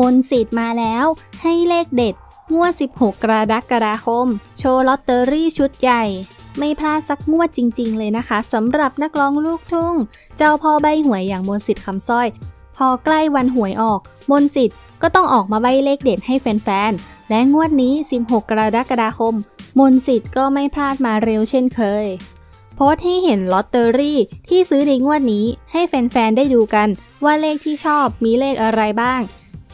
มนสิทธิ์มาแล้ว ให้เลขเด็ดงวด 16 กรกฎาคม โชว์ลอตเตอรี่ชุดใหญ่ ไม่พลาดสักงวดจริง ๆ เลยนะคะสำหรับนักร้องลูกทุ่ง เจ้าพ่อใบหวยอย่างมนสิทธิ์คำสร้อย พอใกล้วันหวยออก มนสิทธิ์ก็ต้องออกมาใบเลขเด็ดให้แฟนๆ และงวดนี้ 16 กรกฎาคม มนสิทธิ์ก็ไม่พลาดมาเร็วเช่นเคย โพสให้เห็นลอตเตอรี่ที่ซื้อในงวดนี้ให้แฟนๆ ได้ดูกันว่าเลขที่ชอบมีเลขอะไรบ้าง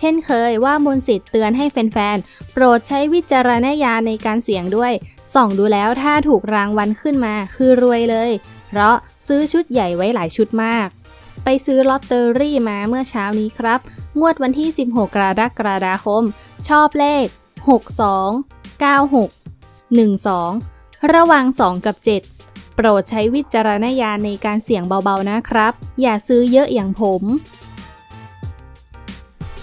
เช่นเคยว่ามนต์สิทธิ์เตือนให้แฟนๆ โปรดใช้วิจารณญาณในการเสี่ยงด้วย ส่องดูแล้วถ้าถูกรางวัลขึ้นมาคือรวยเลย เพราะซื้อชุดใหญ่ไว้หลายชุดมาก ไปซื้อลอตเตอรี่มาเมื่อเช้านี้ครับ งวดวันที่ 16 กรกฎาคม ชอบเลข 62 96 12 ระว่าง2 กับ 7 โปรดใช้วิจารณญาณในการเสี่ยงเบาๆนะครับ อย่าซื้อเยอะอย่างผม